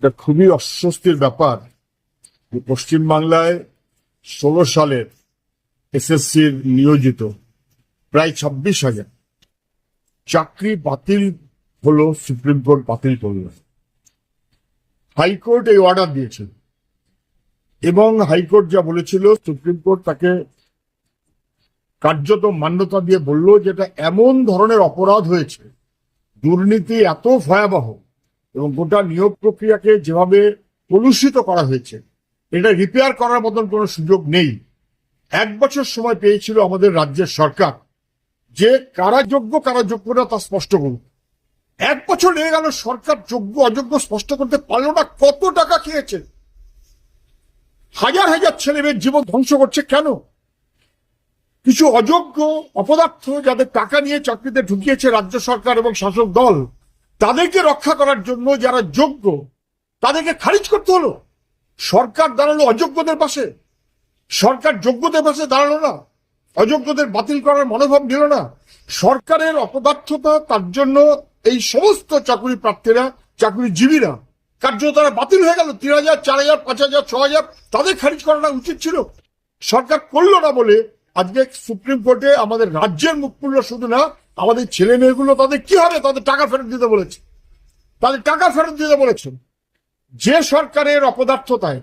এটা খুবই অস্বস্তির ব্যাপার পশ্চিমবাংলায় ষোলো সালের এসএসসির নিয়োজিত প্রায় ছাব্বিশ হাজার। চাকরি বাতিল হলো, সুপ্রিম কোর্ট বাতিল করল। হাইকোর্ট এই অর্ডার দিয়েছিল এবং হাইকোর্ট যা বলেছিল, সুপ্রিম কোর্ট তাকে কার্যত মান্যতা দিয়ে বলল যেটা এমন ধরনের অপরাধ হয়েছে, দুর্নীতি এত ভয়াবহ এবং গোটা নিয়োগ প্রক্রিয়াকে যেভাবে কলুষিত করা হয়েছে, এটা রিপেয়ার করার মতন কোনো সুযোগ নেই। এক বছর সময় পেয়েছিল আমাদের রাজ্যের সরকার যে কারা যোগ্য কারা যোগ্য না তা স্পষ্ট করুক। এক বছর লেগে গেল, সরকার যোগ্য, অযোগ্য স্পষ্ট করতে পারল না, কত টাকা খেয়েছে? হাজার হাজার ছেলে মেয়ের জীবন ধ্বংস করছে কেন? কিছু অযোগ্য অপদার্থ যাদের টাকা নিয়ে চাকরিতে ঢুকিয়েছে রাজ্য সরকার এবং শাসক দল তাদেরকে রক্ষা করার জন্য যারা যোগ্য, তাদেরকে খারিজ করতে হলো। সরকার দাঁড়াল অযোগ্যদের পাশে। সরকার যোগ্যদের পাশে দাঁড়াল না। অযোগ্যদের বাতিল করার মনোভাব নিল না। সরকারের অপদার্থতা, তার জন্য এই সমস্ত চাকরি প্রার্থীরা, চাকরিজীবীরা কার্য তারা বাতিল হয়ে গেল। তিন হাজার, চার হাজার, পাঁচ হাজার, ছ হাজার, তাদের খারিজ করানো উচিত ছিল। সরকার করল না বলে আজকে সুপ্রিম কোর্টে আমাদের রাজ্যের মুখ শুধু না আমাদের ছেলে মেয়েগুলো তাদের কি হবে? তাদের টাকা ফেরত দিতে বলেছে। তাদের টাকা ফেরত দিতে বলেছেন। যে সরকারের অপদার্থতায়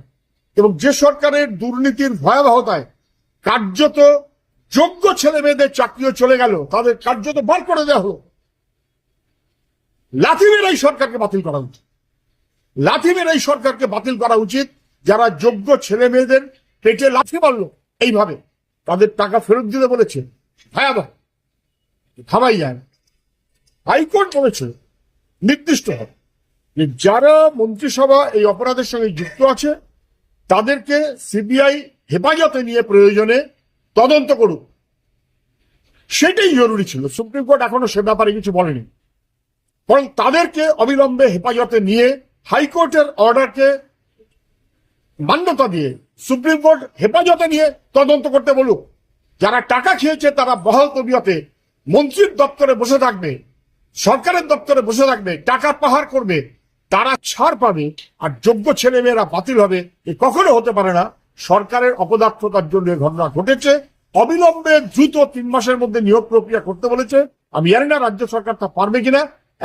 এবং যে সরকারের দুর্নীতির ভয়াবহতায় কার্যত যোগ্য ছেলে মেয়েদের চাকরিও চলে গেল, তাদের কার্যত বার করে দেওয়া হলো। লাথি মেরে এই সরকারকে বাতিল করা উচিত। লাথি মেরে এই সরকারকে বাতিল করা উচিত। যারা যোগ্য ছেলে মেয়েদের পেটে লাথি মারল, এইভাবে তাদের টাকা ফেরত দিতে বলেছে। ভয়াবহ। থামাই যায় না। হাইকোর্ট বলেছে, নির্দিষ্ট হবে। যারা মন্ত্রিসভা এই অপরাধের সঙ্গে যুক্ত আছে, তাদেরকে সিবিআই হেফাজতে নিয়ে প্রয়োজনে তদন্ত করুক। সেটাই জরুরি ছিল। সুপ্রিম কোর্ট এখনও সে ব্যাপারে কিছু বলেনি। বরং তাদেরকে অবিলম্বে হেফাজতে নিয়ে হাইকোর্টের অর্ডারকে মান্যতা দিয়ে সুপ্রিম কোর্ট হেফাজতে নিয়ে তদন্ত করতে বলুক। যারা টাকা খেয়েছে, তারা বহাল তবিয়তে মন্ত্রীর দপ্তরে বসে থাকবে, সরকারের দপ্তরে বসে থাকবে, টাকা পাহাড় করবে, তারা ছাড় পাবে আর যোগ্য ছেলে মেয়েরা বাতিল হবে, এ কখনো হতে পারে না। সরকারের অপদার্থতার জন্য ঘটনা ঘটেছে। অবিলম্বে দ্রুত তিন মাসের মধ্যে নিয়োগ প্রক্রিয়া করতে বলেছে। আমি জানি না রাজ্য সরকার তা পারবে কিনা।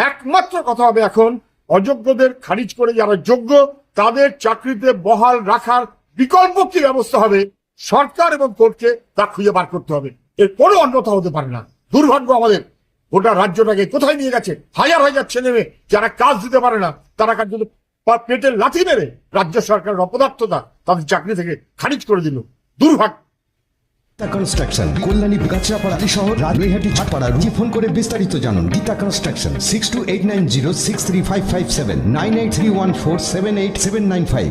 একমাত্র কথা হবে এখন, অযোগ্যদের খারিজ করে যারা যোগ্য, তাদের চাকরিতে বহাল রাখার বিকল্প কি ব্যবস্থা হবে? সরকার এবং কোর্টকে তা খুঁজে বার করতে হবে। এর কোনো অন্যথা হতে পারে না। দুর্ভাগ্য আমাদের। গোটা রাজ্যটাকে কোথায় নিয়ে গেছে? হাজার হাজার ছেলে মেয়ে যারা কাজ দিতে পারে না, তারা কাজ যদি পেটে লাথি মেরে রাজ্য সরকারের অপদার্থতা তাদের চাকরি থেকে খারিজ করে দিল। দুর্ভাগ্য। কনস্ট্রাকশন কল্যাণী গাছরাপাড়া শহর রাজনৈহাটি ছাটপাড়া রুজি ফোন করে বিস্তারিত জানুন। Gita construction six two eight nine zero six three five five seven nine eight three one four seven eight seven nine five